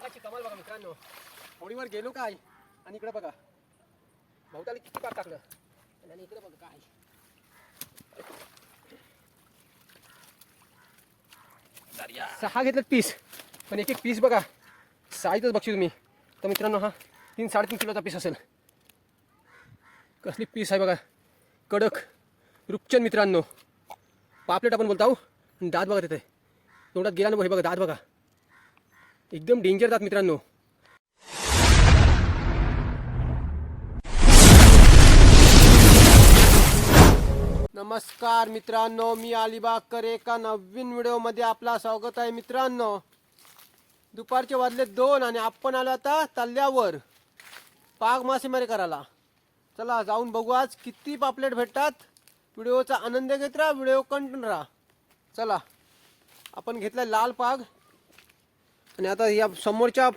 पागाची कमाल बघा मित्रांनो. होडीवर गेलो काय? आणि इकडे बघा. भाऊताला किती पाक टाकलं? आणि इकडे बघा काय. सहा घेतलं पीस पण एक एक पीस बघा. साईजच बघशी तुम्ही. तर मित्रांनो हा तीन साडेतीन किलोचा पीस असेल. कसली पीस आहे बघा. कडक रुपचंद मित्रांनो. पापलेट आपण बोलतो दात बघा तिथे. तोंडात गेला ना हे बघा दात बघा. एकदम डेंजर जात मित्रांनो. नमस्कार मित्रांनो मी अलिबागकर एका नवीन व्हिडिओमध्ये आपला स्वागत आहे मित्रांनो. दुपारचे वाजले दोन आणि आपण आलो आता तल्ल्यावर पाग मासेमारी करायला. चला जाऊन बघू आज किती पापलेट भेटतात. व्हिडिओचा आनंद घेत राहा व्हिडिओ कंटिन्यू राहा. चला आपण घेतला लाल पाग. आणि आता या समोरच्या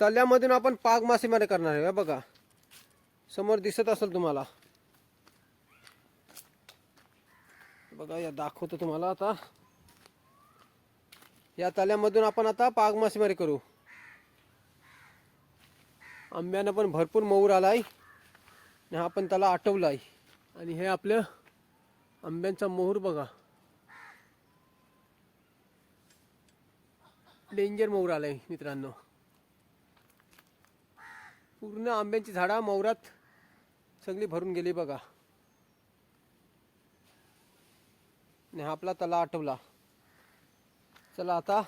तल्यामधून आपण पाग मासेमारी करणार आहे बघा. समोर दिसत असेल तुम्हाला. बघा या दाखवतो तुम्हाला आता. या तल्यामधून आपण आता पाग मासेमारी करू. आंब्यानं पण भरपूर मऊर आलाय. आणि हा पण त्याला आहे आणि हे आपलं आंब्यांचा मोहर बघा. डेंजर मोहर आलाय मित्रांनो. पूर्ण आंब्यांची झाडा मोहरात सगळी भरून गेली बघा. आणि हा आपला तला आठवला. चला आता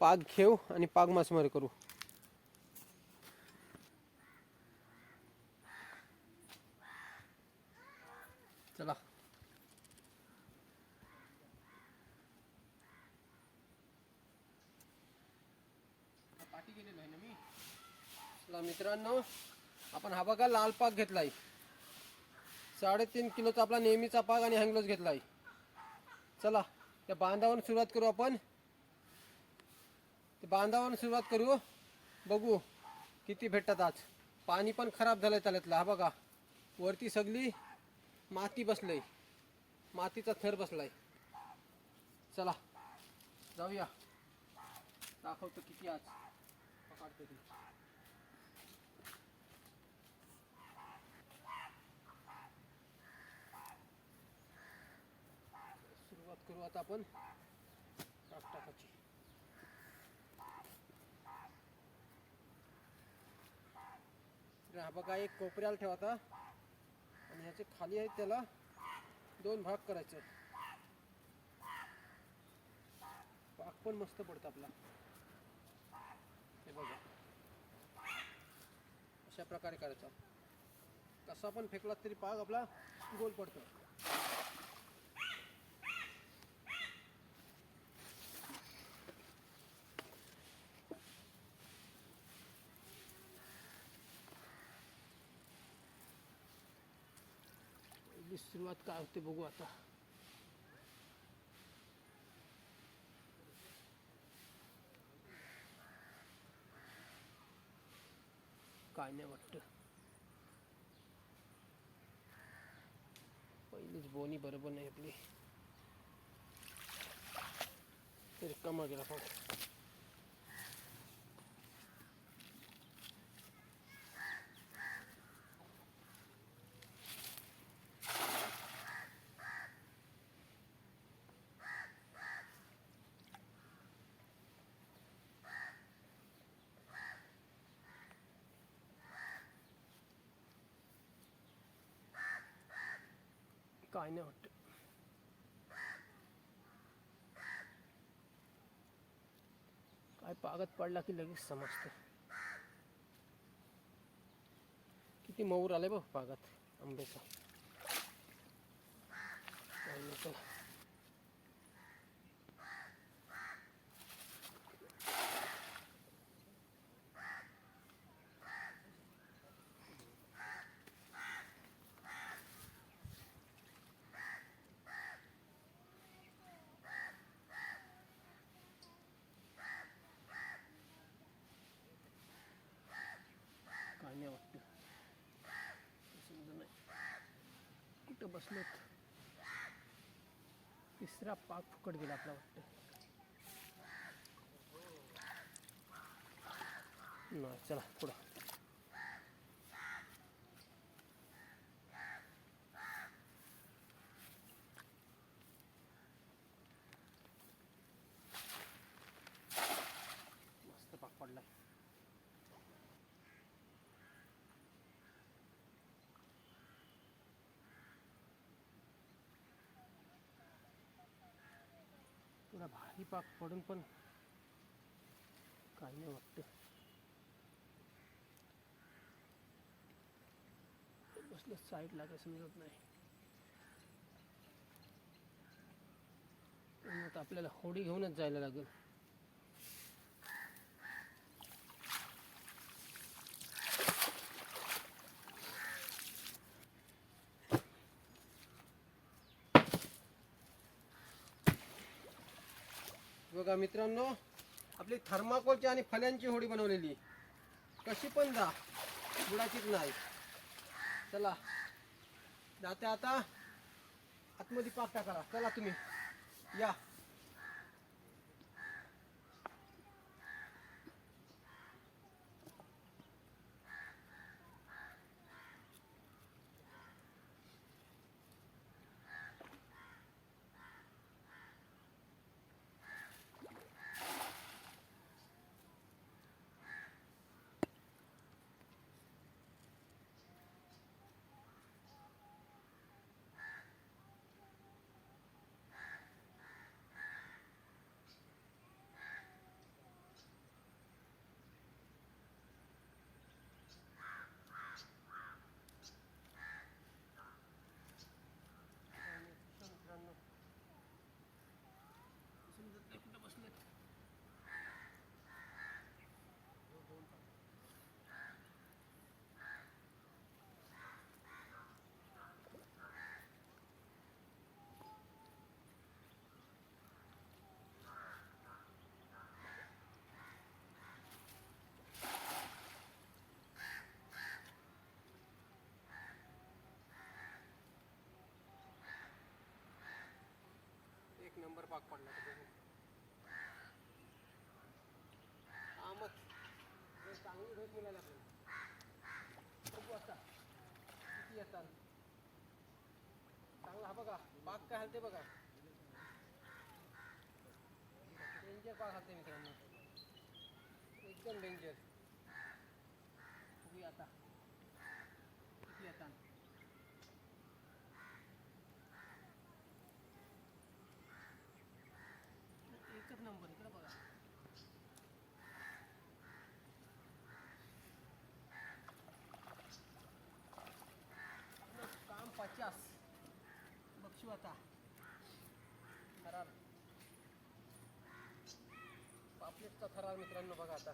पाग घेऊ आणि पाग मासेमारी करू. चला पाठी गेलेलो आहे ना मी चला मित्रांनो आपण हा बघा लाल पाक घेतलाय. साडेतीन किलोचा आपला नेहमीचा पाक आणि हँगलोज घेतलाय. चला त्या बांधावरून सुरुवात करू आपण. ते बांधावरून सुरुवात करू. बघू किती भेटतात आज. पाणी पण खराब झालंय त्याल्यातलं हा बघा वरती सगळी माती बसलंय. मातीचा थर बसलाय. चला जाऊया. दाखवतो किती आज. पकडतो ते सुरुवात करू आता आपण. टाक टाकाची हा बघा एक कोपऱ्याला ठेवा आता. आणि ह्याचे खाली आहेत त्याला दोन भाग करायचे पाक पण मस्त पडतं आपला. हे बघा. अशा प्रकारे करायचा. कसा पण फेकला तरी पाक आपला गोल पडतो. आपली सुरुवात काय होते बघू आता. काय नाही वाटत. पहिलीच बोनी बरोबर नाही आपली. रिकामा गेला पण काय नाही काय पागत पडला की लगेच समजतं. किती मऊर आले बघ पागात आंब्याचा बसलोत. तिसरा पाक फुकट गेला आपला वाटतं. चला पुढं. तुला भारी पाक पडून पण काही नाही वाटतं बसलं साईडला काय समजत नाही. आपल्याला होडी घेऊनच जायला लागेल. बघा मित्रांनो आपली थर्माकोलची आणि फल्यांची होडी बनवलेली. कशी पण जा बुडाचीच नाही. चला जाते आता आतमध्ये पाक टाकाला चला तुम्ही या. भाग पडला तो बघून. हा चांगली ढोस मिळाली आपल्याला बघू आता किती येतात चांगला हा बघा बाग काय हलते बघा डेंजर बाग हलते मित्रांनो एकदम डेंजर बघूया आता किती येतात एकच नंबर इकडे बघा काम पचास बक्षू आता थरार. पापलेटचा थरार मित्रांनो बघा आता.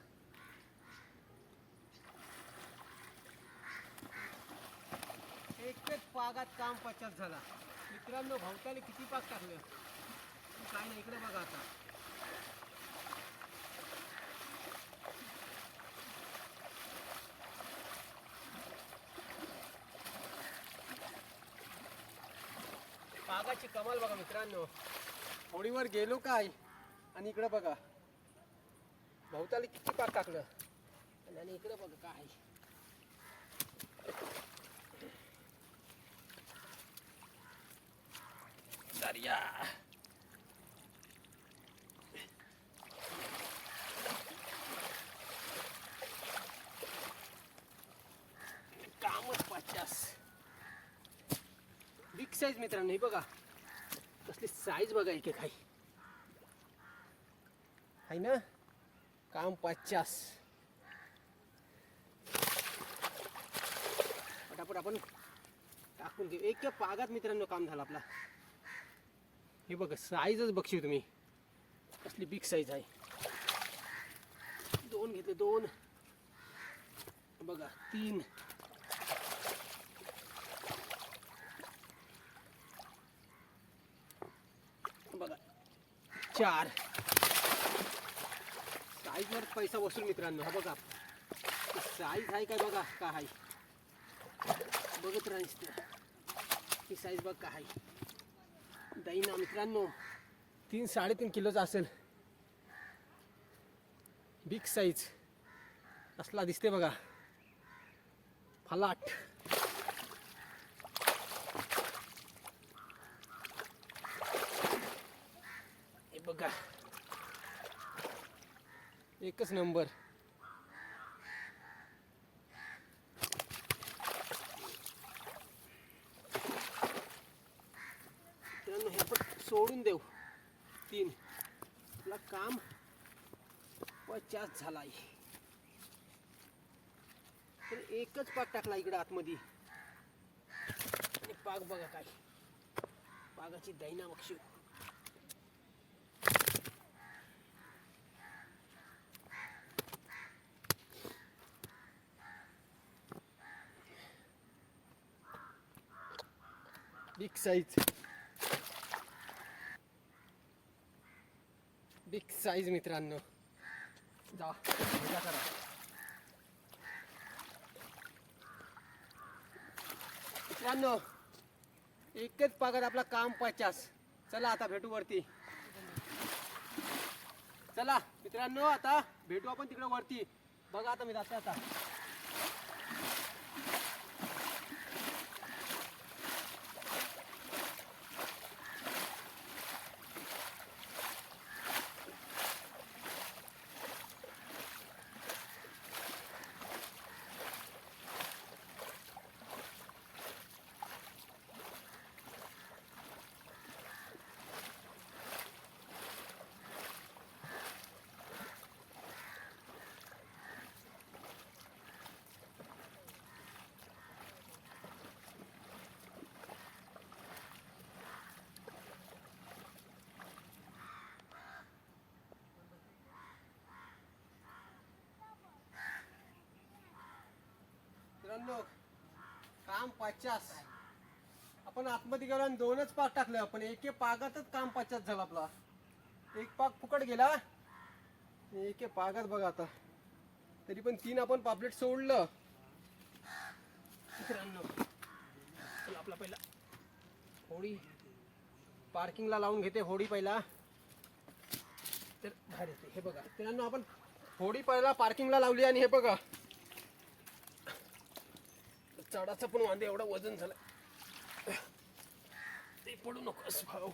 एक एक पागात काम पचास झाला. मित्रांनो भावताले किती पाक टाकलं? काय नाही इकडे बघा आता. पागाची कमाल बघा मित्रांनो. होडीवर गेलो काय? आणि इकडं बघा. भोवताली किती पाक टाकलं? आणि- इकडं बघा काय. दर्या. कामच पचास. बिग साईज मित्रांनो बघा. कसली साईज बघा एक एक आहे ना? काम पचास. पटापट आपण टाकून घेऊ. एक पागात मित्रांनो काम झालं आपला. हे बघा साईजच बघशील तुम्ही. कसली बिग साईज आहे. दोन घेतले दोन. बघा तीन बघा चार. साईजवर पैसा वसूल मित्रांनो हा बघा. साईज आहे काय बघा? का आहे? बघत राहायचं ही साईज बघ का आहे? दैना मित्रांनो तीन साडेतीन किलोचा असेल. बिग साईज असला दिसते बघा. फलाट हे बघा एकच नंबर. हे सोडून देऊ. तीन. आपला काम पचास झाला आहे तर एकच पाक टाकला इकडे आतमध्ये. आणि पाक बघा काय. पागाची दैना बक्षी बिग साईज बिग साईज मित्रांनो. जा. करा. मित्रांनो एकच पागात आपला काम पचास. चला आता भेटू वरती. चला मित्रांनो आता भेटू आपण तिकडे वरती. बघा आता मी जाते आता. लोक काम पचास. आपण आतमध्ये गेलो आणि दोनच पाक टाकलं पण एके पागातच काम पचास झालं आपला. एक पाक फुकट गेला. एके पागात बघा आता. तरी पण तीन आपण पापलेट सोडलं. मित्रांनो चला आपला पहिला होडी. पार्किंगला लावून घेते होडी पहिला. तर बाहेर येते. हे बघा. मित्रांनो आपण होडी पहिला पार्किंगला लावली आणि हे बघा. चढाचं पण वांदे एवढं वजन झालं. ते पडू नकोस भाऊ.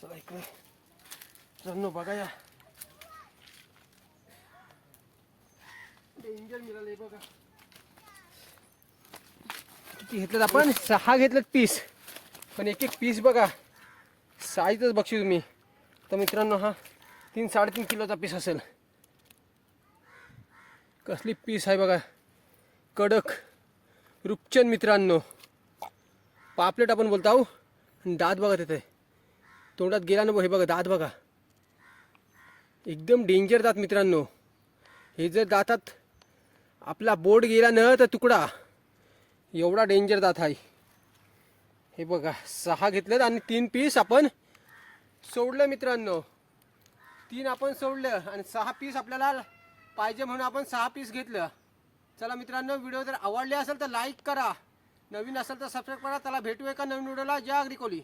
चला इकडे. रन्नो बघा या. डेंजर मिळाले बघा. किती घेतलेत आपण? सहा घेतलं पीस पण एक एक पीस बघा. साईजच बघशी तुम्ही. तर मित्रांनो हा तीन साडेतीन किलोचा पीस असेल. कसली पीस आहे बघा. कडक. रुपचंद मित्रांनो पापलेट आपण बोलतो आहो आणि दात बघा तिथे तोंडात गेला ना हे बघा दात बघा. एकदम डेंजर दात मित्रांनो. हे जर दातात आपला बोट गेला न तर तुकडा. एवढा डेंजर दात आहे. हे बघा सहा घेतलेत आणि तीन पीस आपण सोडलं मित्रांनो. तीन आपण सोडलं आणि सहा पीस आपल्याला पाहिजे म्हणून आपण सहा पीस घेतलं. चला मित्रांनो व्हिडिओ जर आवडले असेल तर लाईक करा. नवीन असेल तर सबस्क्राईब करा. त्याला भेटू एका नवीन व्हिडिओला. जय अग्रिकोली